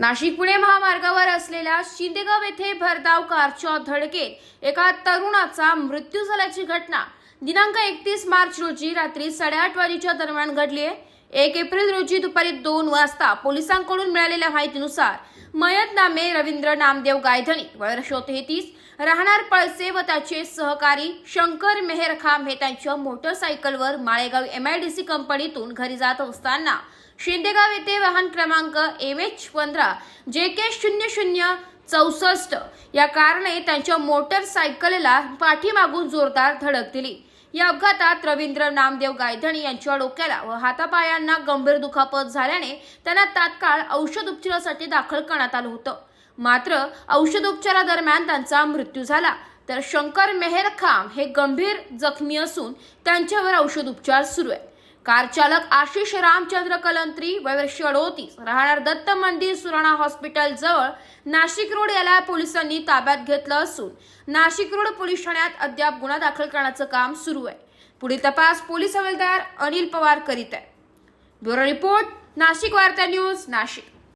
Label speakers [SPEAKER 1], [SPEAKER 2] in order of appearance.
[SPEAKER 1] नाशिक पुणे महामार्गावर असलेल्या शिंदेगाव येथे भरधाव कारच्या धडकेत एका तरुणाचा मृत्यू झाल्याची घटना. दिनांक एकतीस मार्च रोजी रात्री साडेआठ वाजेच्या दरम्यान घडली आहे. एक एप्रिल रोजी दुपारी दोन वाजता पोलिसांकडून मिळालेल्या माहितीनुसार मयत नामे रवींद्र नामदेव गायधनी वर्ष तेहतीस राहणार पळसे व त्याचे सहकारी शंकर मेहर खांब हे त्यांच्या मोटरसायकलवर Malegaon M I D C कंपनीतून घरी जात असताना शिंदेगाव येथे वाहन क्रमांक एम एच पंधरा जे के शून्य शून्य चौसष्ट या कारणे त्यांच्या मोटरसायकलला पाठीमागून जोरदार धडक दिली. या अपघातात रवींद्र नामदेव गायधणी यांच्या डोक्याला व हातापायांना गंभीर दुखापत झाल्याने त्यांना तात्काळ औषध उपचारासाठी दाखल करण्यात आलं होतं. मात्र औषधोपचारादरम्यान त्यांचा मृत्यू झाला. तर शंकर मेहर खाम हे गंभीर जखमी असून त्यांच्यावर औषधोपचार सुरू आहे कार चालक आशिष रामचंद्र कलंत्री वयवर्ष अडोतीस राहणार दत्त मंदिर सुराणा हॉस्पिटल जवळ नाशिक रोड याला पोलिसांनी ताब्यात घेतलं असून नाशिक रोड पोलीस ठाण्यात अद्याप गुन्हा दाखल करण्याचं काम सुरू आहे. पुढील तपास पोलीस हवालदार अनिल पवार करीत आहे. ब्युरो रिपोर्ट नाशिक वार्ता न्यूज नाशिक.